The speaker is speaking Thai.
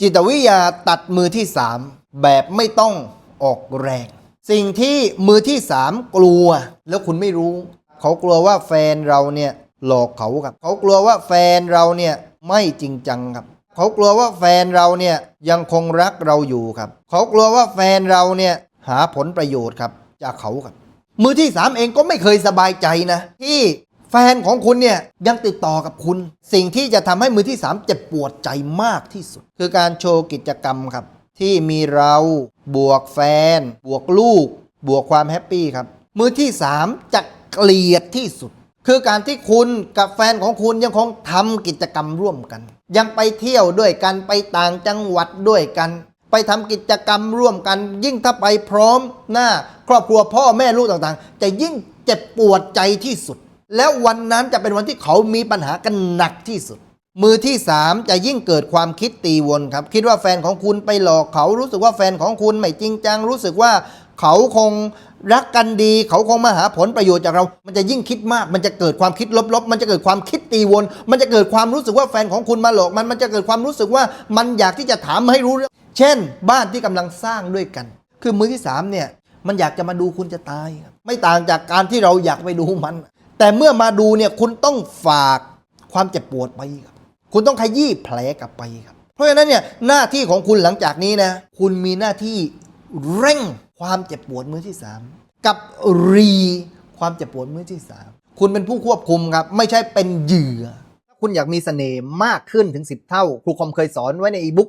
จิตวิทยาตัดมือที่สามแบบไม่ต้องออกแรง สิ่งที่มือที่สามกลัว แล้วคุณไม่รู้ เขากลัวว่าแฟนเราเนี่ยหลอกเขาครับ เขากลัวว่าแฟนเราเนี่ยไม่จริงจังครับ เขากลัวว่าแฟนเราเนี่ยยังคงรักเราอยู่ครับ เขากลัวว่าแฟนเราเนี่ยหาผลประโยชน์ครับจากเขาครับ มือที่สามเองก็ไม่เคยสบายใจนะ ที่ แฟนของคุณเนี่ยยังติดต่อกับคุณ สิ่งที่จะทำให้มือที่สามเจ็บปวดใจมากที่สุด คือการโชว์กิจกรรมครับ ที่มีเราบวกแฟน บวกลูก บวกความแฮปปี้ครับ มือที่สามจะเกลียดที่สุด คือการที่คุณกับแฟนของคุณยังคงทำกิจกรรมร่วมกัน ยังไปเที่ยวด้วยกันไปต่างจังหวัดด้วยกันไปทำกิจกรรมร่วมกัน ยิ่งถ้าไปพร้อมหน้า ครอบครัวพ่อแม่ลูกต่างๆ จะยิ่งเจ็บปวดใจที่สุด แล้ววันนั้นจะเป็นวันที่เขามีปัญหากันหนักที่สุด มือที่สามจะยิ่งเกิดความคิดตีวนครับ คิดว่าแฟนของคุณไปหลอกเขารู้สึกว่าแฟนของคุณไม่จริงจังรู้สึกว่าเขาคงรักกันดี เขาคงมาหาผลประโยชน์จากเรา มันจะยิ่งคิดมาก มันจะเกิดความคิดลบๆ มันจะเกิดความคิดตีวน มันจะเกิดความรู้สึกว่าแฟนของคุณมาหลอกมัน มันจะเกิดความรู้สึกว่ามันอยากที่จะถามให้รู้เรื่อง เช่น บ้านที่กำลังสร้างด้วยกัน คือมือที่สามเนี่ย มันอยากจะมาดูคุณจะตายครับไม่ต่างจากการที่เราอยากไปดูมัน แต่เมื่อมาดูเนี่ยคุณต้องฝากความเจ็บปวดไปครับ คุณต้องขยี้แผลกลับไปครับ เพราะฉะนั้นเนี่ยหน้าที่ของคุณหลังจากนี้นะ คุณมีหน้าที่เร่งความเจ็บปวดมือที่สามกับรีความเจ็บปวดมือที่สามคุณเป็นผู้ควบคุมครับ ไม่ใช่เป็นเหยื่อ ถ้าคุณอยากมีเสน่ห์มากขึ้นถึง 10 เท่า ครูคอมเคยสอนไว้ในอีบุ๊ก